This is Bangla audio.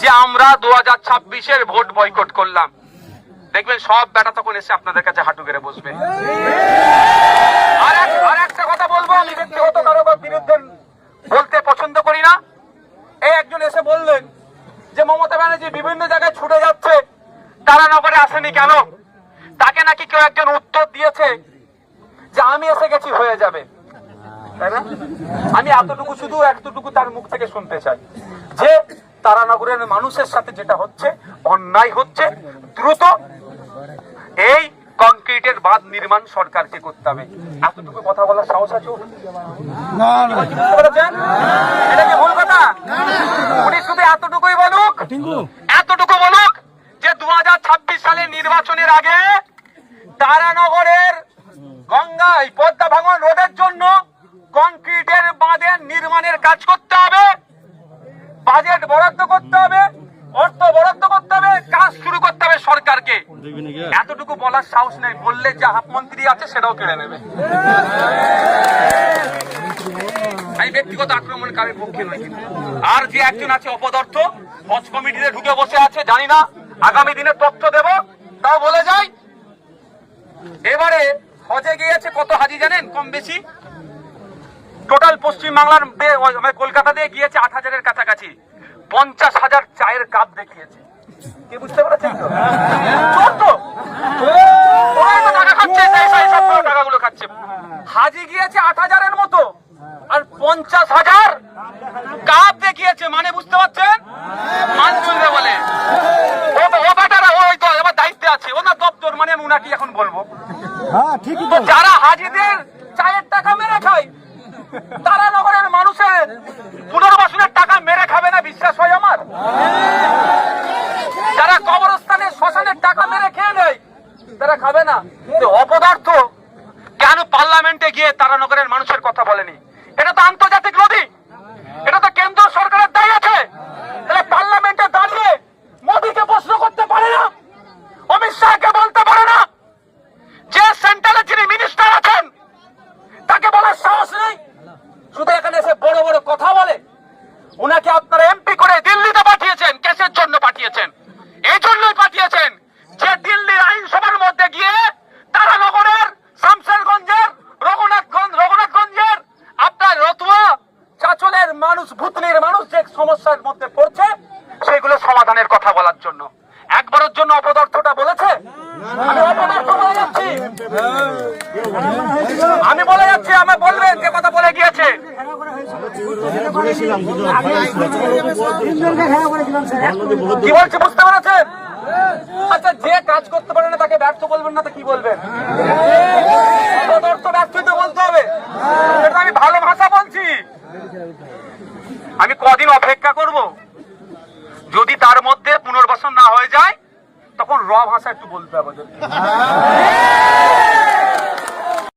যে আমরা দু হাজার ছাব্বিশের ভোট বয়কট করলাম। দেখবেন সব বেটা তখন এসে আপনাদের কাছে হাঁটু গেড়ে বসবে। বলতে পছন্দ করি না। এই একজন এসে বললেন যে মমতা ব্যানার্জি বিভিন্ন জায়গায় ছুটে যাচ্ছে, তারা নগরে আসেনি কেন? তাকে নাকি কেউ একজন উত্তর দিয়েছে যে আমি এসে গেছি, হয়ে যাবে। আমি এতটুকু শুধু, এতটুকু তার মুখ থেকে শুনতে চাই। যে তারানগরের মানুষের সাথে যেটা হচ্ছে অন্যায় হচ্ছে দ্রুত এই কংক্রিটের বাঁধ নির্মাণ সরকারকে করতে হবে। এতটুকু কথা বলার সাহস আছে? এটা কি ভুল কথা? উনি শুধু এতটুকুই বলুক এতটুকু বলুক যে দুহাজার ছাব্বিশ সালে নির্বাচনের আগে তারানগরের গঙ্গায় পদ্মা ভাঙন রোধের জন্য কংক্রিটের বাঁধের নির্মাণের কাজ করতে হবে। বাজেট বরাদ্দ করতে হবে, অর্থ বরাদ্দ করতে হবে, কাজ শুরু করতে হবে সরকারকে। এতটুকু বলার সাহস নেই, বললে যে হাফ মন্ত্রী আছে সেটাও কেড়ে নেবে। আমি ব্যক্তিগত আক্রমণকারীর পক্ষে কিন্তু। আর যে একজন আছে অপদার্থ হজ কমিটিতে ঢুকে বসে আছে, জানি না, আগামী দিনে তথ্য দেব, তাও বলে যাই। এবারে হজে গিয়েছে কত হাজি জানেন, কম বেশি? টোটাল পশ্চিম বাংলার মানে কলকাতা দিয়ে গিয়েছে আট হাজারের কাছাকাছি। পঞ্চাশ হাজার চায়ের কাপ দেখিয়েছে। কি বুঝতে পেরেছেন তো? চোর তো। ওরাই তো টাকা খাচ্ছে, সেই সেই সব টাকাগুলো খাচ্ছে। হাজি গিয়েছে আট হাজারের মতো। আর পঞ্চাশ হাজার কাপ দেখিয়েছে মানে বুঝতে পারছেন? বলে। ও ও বেটারা ওই তো এবার দায়িত্বে আছে। ওনার দপ্তর মানে আমি উনাকে এখন বলব। হ্যাঁ যারা হাজিদের চায়ের টাকা মেরে তারা নগরের মানুষের পুনর্বাসনের টাকা মেরে খাবে না, বিশ্বাস হয় আমার? যারা কবরস্থানে শ্মশানের টাকা মেরে খেয়ে নেয়, তারা খাবে না। অপদার্থ কেন পার্লামেন্টে গিয়ে তারা নগরের মানুষের কথা বলেনি? এটা তো আন্তর্জাতিক নদী এটা তো কেন্দ্র সরকারের দায়ী আছে তাহলে পার্লামেন্টে দাঁড়িয়ে মোদীকে প্রশ্ন করতে পারে না অমিত শাহকে বলতে পারে না যে সেন্ট্রালে যিনি মিনিস্টার আছেন তাকে বলার সাহস নেই শুধু এখানে এসে বড় বড় কথা বলে উনাকে আপনারা এমপি করে দিল্লিতে পাঠিয়েছেন কেসের জন্য পাঠিয়েছেন এই জন্যই পাঠিয়েছেন যে দিল্লির আইনসভার মধ্যে গিয়ে তারানগরের শামশেরগঞ্জের রঘুনাথগঞ্জ রঘুনাথগঞ্জের আপনার রতুয়া চাচলের মানুষ ভূতনির মানুষ যে সমস্যার মধ্যে পড়ছে সেগুলো সমাধানের কথা বলার জন্য। একবারের জন্য অপদার্থটা বলেছে? আমি বলে যাচ্ছি। আমি বলে বলবেন যে কথা বলে গিয়েছে। কি বলছে বুঝতে পেরেছেন? আচ্ছা যে কাজ করতে পারে না তাকে ব্যর্থ বলবেন না তো কি বলবেন অপদার্থ ব্যর্থ তো বলতে হবে এটা আমি ভালো ভাষা বলছি আমি কদিন অপেক্ষা করব যদি তার মধ্যে পুনর্বাসন না হয়ে যায়, তখন র ভাষা একটু বলতে হবে।